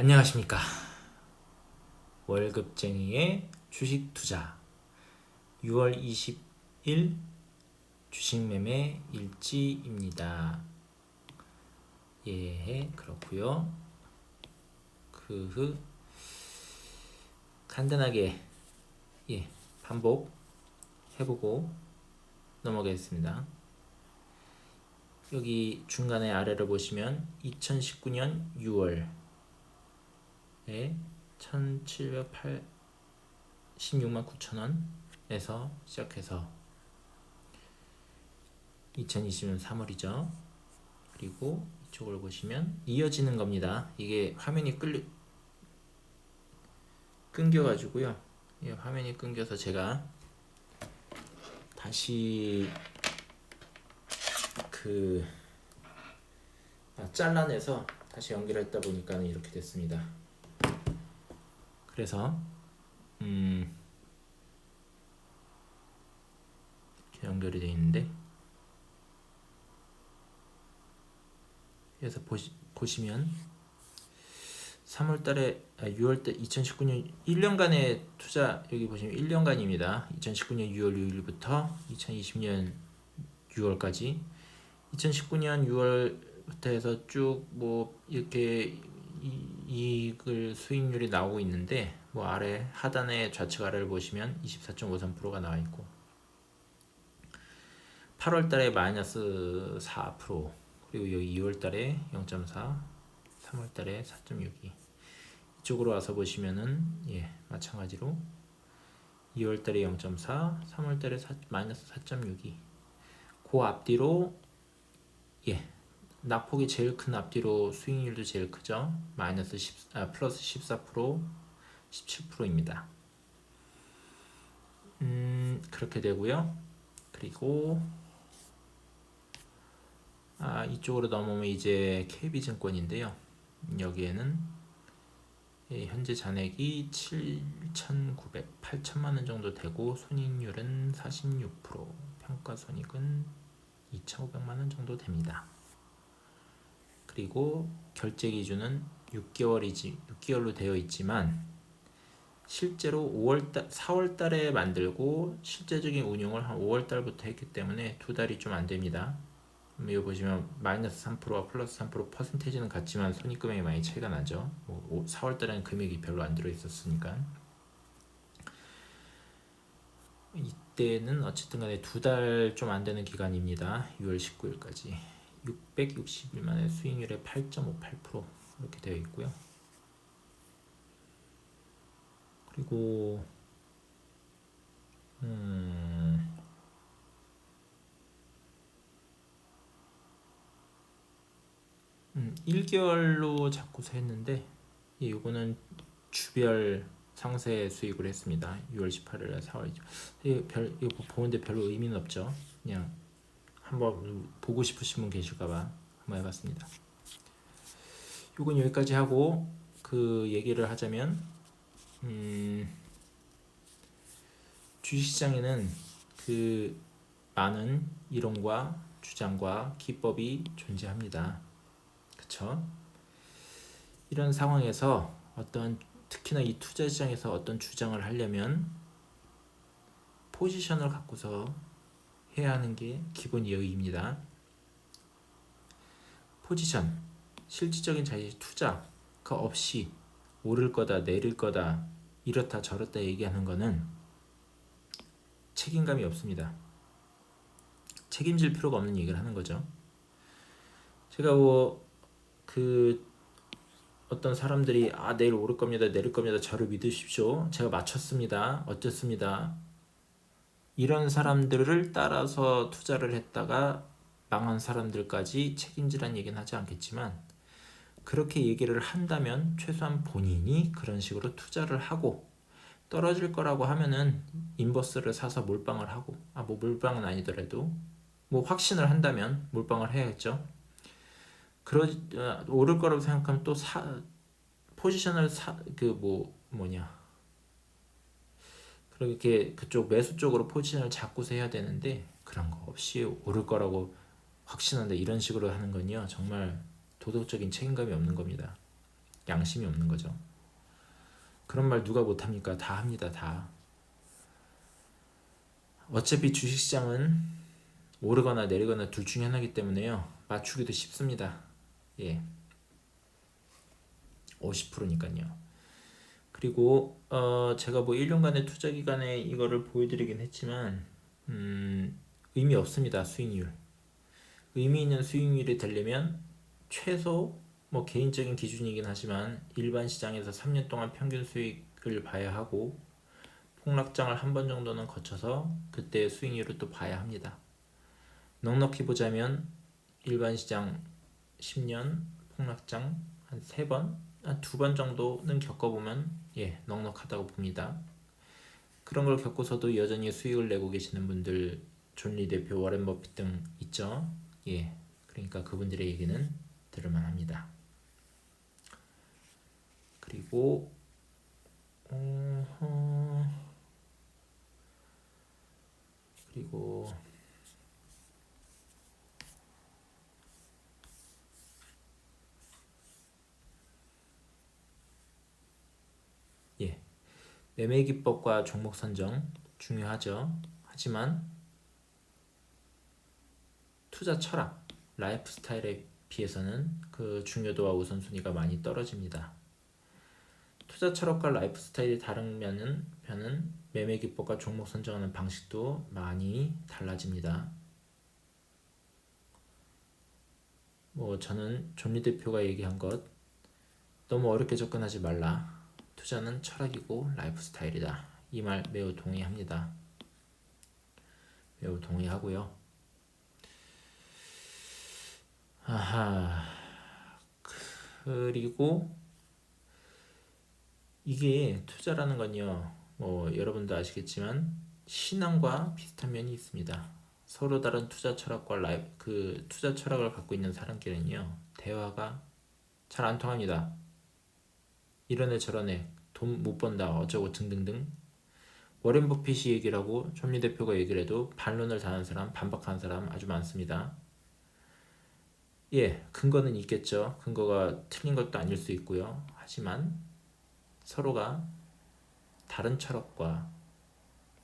안녕하십니까. 월급쟁이의 주식 투자 6월 20일 주식 매매 일지입니다. 예, 그렇고요. 그 간단하게 예, 반복 해보고 넘어가겠습니다. 여기 중간에 아래를 보시면 2019년 6월 에 1716만 9천 원에서 시작해서 2020년 3월이죠. 그리고 이쪽을 보시면 이어지는 겁니다. 이게 화면이 끌리 끊겨가지고요. 이 화면이 끊겨서 제가 다시 그 아, 잘라내서 다시 연결했다 보니까 이렇게 됐습니다. 그래서 음 이렇게 연결이 되어 있는데 그래서 보시, 보시면 3월달에 아, 6월달 2019년 1년간의 투자 여기 보시면 1년간입니다. 2019년 6월 6일부터 2020년 6월까지 2019년 6월부터 해서 쭉 뭐 이렇게 이익을 수익률이 나오고 있는데 뭐 아래 하단의 좌측 아래를 보시면 24.53%가 나와 있고 8월 달에 마이너스 4% 그리고 여기 2월 달에 0.4 3월 달에 4.62 이쪽으로 와서 보시면은 예 마찬가지로 2월 달에 0.4 3월 달에 4, 마이너스 4.62 그 앞뒤로 예 낙폭이 제일 큰 앞뒤로 수익률도 제일 크죠. 마이너스 10, 아, 플러스 14% 17%입니다. 음, 그렇게 되고요. 그리고 아, 이쪽으로 넘어오면 이제 KB증권인데요. 여기에는 예, 현재 잔액이 7,900, 8천만 원 정도 되고 손익률은 46%, 평가 손익은 2,500만 원 정도 됩니다. 그리고 결제 기준은 6개월이지 6개월로 되어 있지만 실제로 5월 달 4월 달에 만들고 실제적인 운용을 한 5월 달부터 했기 때문에 두 달이 좀 안 됩니다. 여기 보시면 마이너스 3%와 플러스 3% 퍼센테이지는 같지만 손익 금액이 많이 차이가 나죠. 4월 달에는 금액이 별로 안 들어 있었으니까 이때는 어쨌든 간에 두 달 좀 안 되는 기간입니다. 6월 19일까지. 661만의 수익률의 8.58% 이렇게 되어 있고요. 그리고 음, 음 1개월로 자꾸서 했는데 예, 요거는 주별 상세 수익을 했습니다. 6월 18일 4월 이죠. 예, 별 이거 보는데 별로 의미는 없죠. 그냥 한번 보고 싶으신 분 계실까봐 한번 해봤습니다. 이건 여기까지 하고 그 얘기를 하자면 음, 주식시장에는 그 많은 이론과 주장과 기법이 존재합니다. 그쵸? 이런 상황에서 어떤 특히나 이 투자 시장에서 어떤 주장을 하려면 포지션을 갖고서 해야 하는 게 기본 예의입니다. 포지션, 실질적인 자기 투자가 없이 오를 거다, 내릴 거다, 이렇다 저렇다 얘기하는 거는 책임감이 없습니다. 책임질 필요가 없는 얘기를 하는 거죠. 제가 뭐 그 어떤 사람들이 아 내일 오를 겁니다, 내릴 겁니다, 저를 믿으십시오. 제가 맞췄습니다, 어쨌습니다. 이런 사람들을 따라서 투자를 했다가 망한 사람들까지 책임지란 얘기는 하지 않겠지만 그렇게 얘기를 한다면 최소한 본인이 그런 식으로 투자를 하고 떨어질 거라고 하면은 인버스를 사서 몰빵을 하고 아 뭐 몰빵은 아니더라도 뭐 확신을 한다면 몰빵을 해야겠죠. 그러 어, 오를 거라고 생각하면 또 사 포지션을 사 그 뭐 뭐냐 그렇게 그쪽 매수 쪽으로 포지션을 잡고서 해야 되는데 그런 거 없이 오를 거라고 확신한다 이런 식으로 하는 건요 정말 도덕적인 책임감이 없는 겁니다. 양심이 없는 거죠. 그런 말 누가 못합니까? 다 합니다. 다. 어차피 주식시장은 오르거나 내리거나 둘 중에 하나이기 때문에요. 맞추기도 쉽습니다. 예. 50%니까요. 그리고 어 제가 뭐 1년간의 투자 기간에 이거를 보여드리긴 했지만 음 의미 없습니다. 수익률. 의미 있는 수익률이 되려면 최소 뭐 개인적인 기준이긴 하지만 일반 시장에서 3년 동안 평균 수익을 봐야 하고 폭락장을 한 번 정도는 거쳐서 그때 수익률을 또 봐야 합니다. 넉넉히 보자면 일반 시장 10년 폭락장 한세 번, 한 두 번 정도는 겪어보면 예 넉넉하다고 봅니다. 그런 걸 겪고서도 여전히 수익을 내고 계시는 분들 존리 대표, 워렌 버핏 등 있죠. 예, 그러니까 그분들의 얘기는 들을만 합니다. 그리고 어, 그리고 예, 매매 기법과 종목 선정 중요하죠. 하지만 투자 철학, 라이프 스타일에 비해서는 그 중요도와 우선순위가 많이 떨어집니다. 투자 철학과 라이프 스타일이 다르면은 편은 매매 기법과 종목 선정하는 방식도 많이 달라집니다. 뭐 저는 존리 대표가 얘기한 것 너무 어렵게 접근하지 말라. 투자는 철학이고 라이프 스타일이다. 이 말 매우 동의합니다. 매우 동의하고요. 아하. 그리고 이게 투자라는 건요. 뭐 여러분도 아시겠지만 신앙과 비슷한 면이 있습니다. 서로 다른 투자 철학과 라이브 그 투자 철학을 갖고 있는 사람끼리는요. 대화가 잘 안 통합니다. 이런 애 저런 애 돈 못 번다 어쩌고 등등등 워렌 버핏이 얘기를 하고 존리 대표가 얘기를 해도 반론을 다하는 사람 반박하는 사람 아주 많습니다. 예, 근거는 있겠죠. 근거가 틀린 것도 아닐 수 있고요. 하지만 서로가 다른 철학과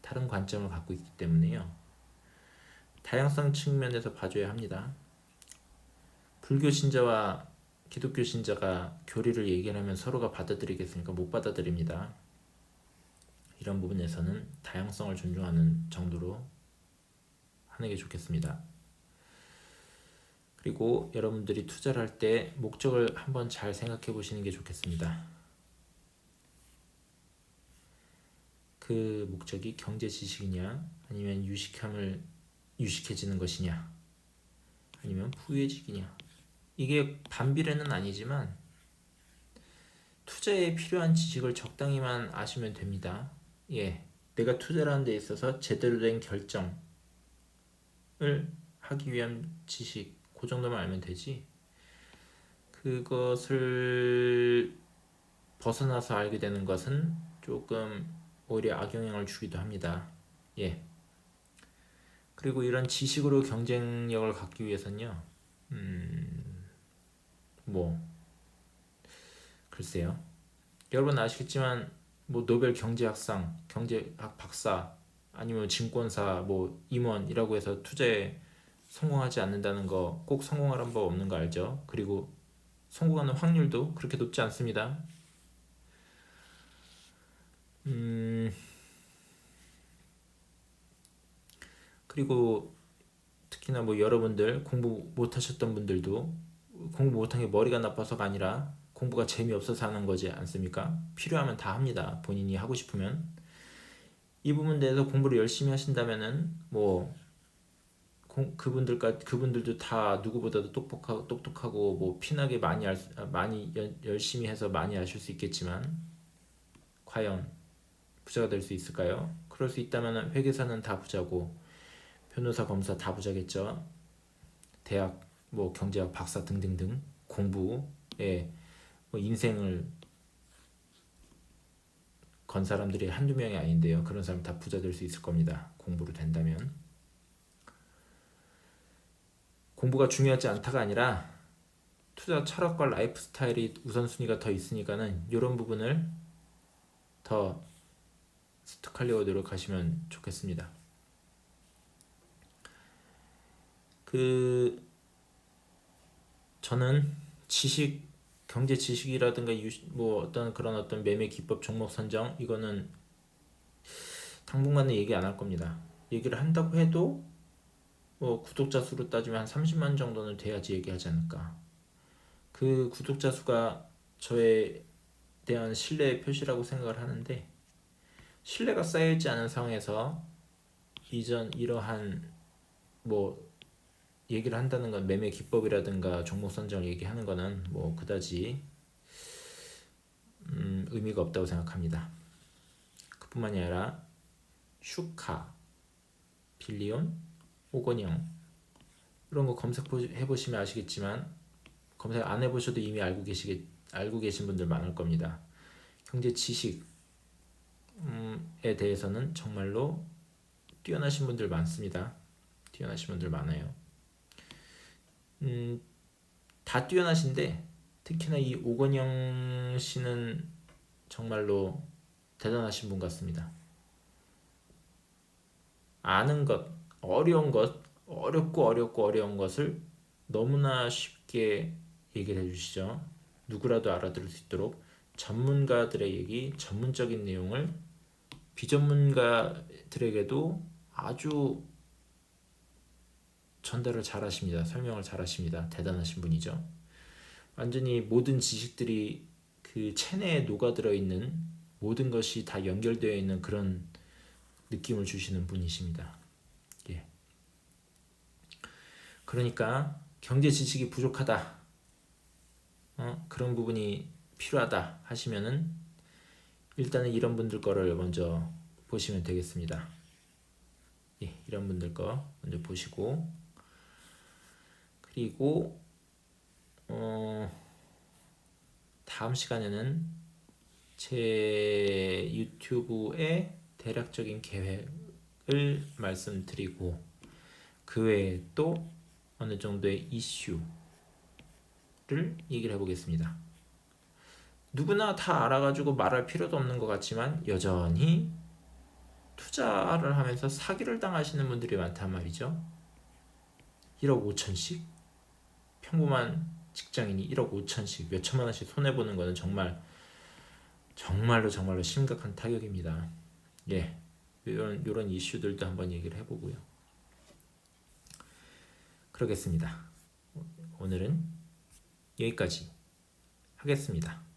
다른 관점을 갖고 있기 때문에요. 다양성 측면에서 봐줘야 합니다. 불교 신자와 기독교 신자가 교리를 얘기하면 서로가 받아들이겠습니까? 못 받아들입니다. 이런 부분에서는 다양성을 존중하는 정도로 하는 게 좋겠습니다. 그리고 여러분들이 투자를 할 때 목적을 한번 잘 생각해 보시는 게 좋겠습니다. 그 목적이 경제 지식이냐 아니면 유식함을 유식해지는 것이냐 아니면 부유해지기냐 이게 반비례는 아니지만 투자에 필요한 지식을 적당히만 아시면 됩니다. 예, 내가 투자를 하는 데 있어서 제대로 된 결정을 하기 위한 지식 그 정도만 알면 되지. 그것을 벗어나서 알게 되는 것은 조금 오히려 악영향을 주기도 합니다. 예. 그리고 이런 지식으로 경쟁력을 갖기 위해서는요, 음, 뭐, 글쎄요. 여러분 아시겠지만, 뭐, 노벨 경제학상, 경제학 박사, 아니면 증권사, 뭐, 임원이라고 해서 투자에 성공하지 않는다는 거 꼭 성공하는 법 없는 거 알죠? 그리고 성공하는 확률도 그렇게 높지 않습니다. 음, 그리고 특히나 뭐 여러분들 공부 못 하셨던 분들도 공부 못한 게 머리가 나빠서가 아니라 공부가 재미없어서 하는 거지 않습니까? 필요하면 다 합니다. 본인이 하고 싶으면. 이 부분에 대해서 공부를 열심히 하신다면은 뭐 그분들까 그분들도 다 누구보다도 똑똑하고 똑똑하고 뭐 피나게 많이 알, 많이 여, 열심히 해서 많이 아실 수 있겠지만 과연 부자가 될 수 있을까요? 그럴 수 있다면 회계사는 다 부자고 변호사 검사 다 부자겠죠. 대학 뭐 경제학 박사 등등등 공부에 뭐 인생을 건 사람들이 한두 명이 아닌데요. 그런 사람 다 부자 될 수 있을 겁니다. 공부로 된다면. 공부가 중요하지 않다가 아니라 투자 철학과 라이프 스타일이 우선순위가 더 있으니까는 이런 부분을 더 습득하려고 노력하시면 좋겠습니다. 그 저는 지식 경제 지식이라든가 유, 뭐 어떤 그런 어떤 매매 기법 종목 선정 이거는 당분간은 얘기 안 할 겁니다. 얘기를 한다고 해도 뭐 구독자 수로 따지면 한 30만 정도는 돼야지 얘기하지 않을까. 그 구독자 수가 저에 대한 신뢰의 표시라고 생각을 하는데 신뢰가 쌓여있지 않은 상황에서 이전 이러한 뭐 얘기를 한다는 건 매매 기법이라든가 종목 선정을 얘기하는 거는 뭐 그다지 음, 의미가 없다고 생각합니다. 그뿐만이 아니라 슈카, 빌리온, 오건영 이런 거 검색해 보시면 아시겠지만 검색 안 해보셔도 이미 알고 계시겠 알고 계신 분들 많을 겁니다. 경제 지식에 대해서는 정말로 뛰어나신 분들 많습니다. 뛰어나신 분들 많아요. 음, 다 뛰어나신데 특히나 이 오건영 씨는 정말로 대단하신 분 같습니다. 아는 것, 어려운 것, 어렵고 어렵고 어려운 것을 너무나 쉽게 얘기를 해주시죠. 누구라도 알아들을 수 있도록 전문가들의 얘기, 전문적인 내용을 비전문가들에게도 아주 전달을 잘 하십니다. 설명을 잘 하십니다. 대단하신 분이죠. 완전히 모든 지식들이 그 체내에 녹아들어 있는 모든 것이 다 연결되어 있는 그런 느낌을 주시는 분이십니다. 예. 그러니까 경제 지식이 부족하다. 어? 그런 부분이 필요하다 하시면은 일단은 이런 분들 거를 먼저 보시면 되겠습니다. 예, 이런 분들 거 먼저 보시고 그리고 어, 다음 시간에는 제 유튜브의 대략적인 계획을 말씀드리고 그 외에 또 어느 정도의 이슈를 얘기를 해보겠습니다. 누구나 다 알아가지고 말할 필요도 없는 것 같지만 여전히 투자를 하면서 사기를 당하시는 분들이 많단 말이죠. 1억 5천씩 평범한 직장인이 1억 5천씩 몇 천만 원씩 손해 보는 거는 정말 정말로 정말로 심각한 타격입니다. 예, 이런 이런 이슈들도 한번 얘기를 해보고요. 그러겠습니다. 오늘은 여기까지 하겠습니다.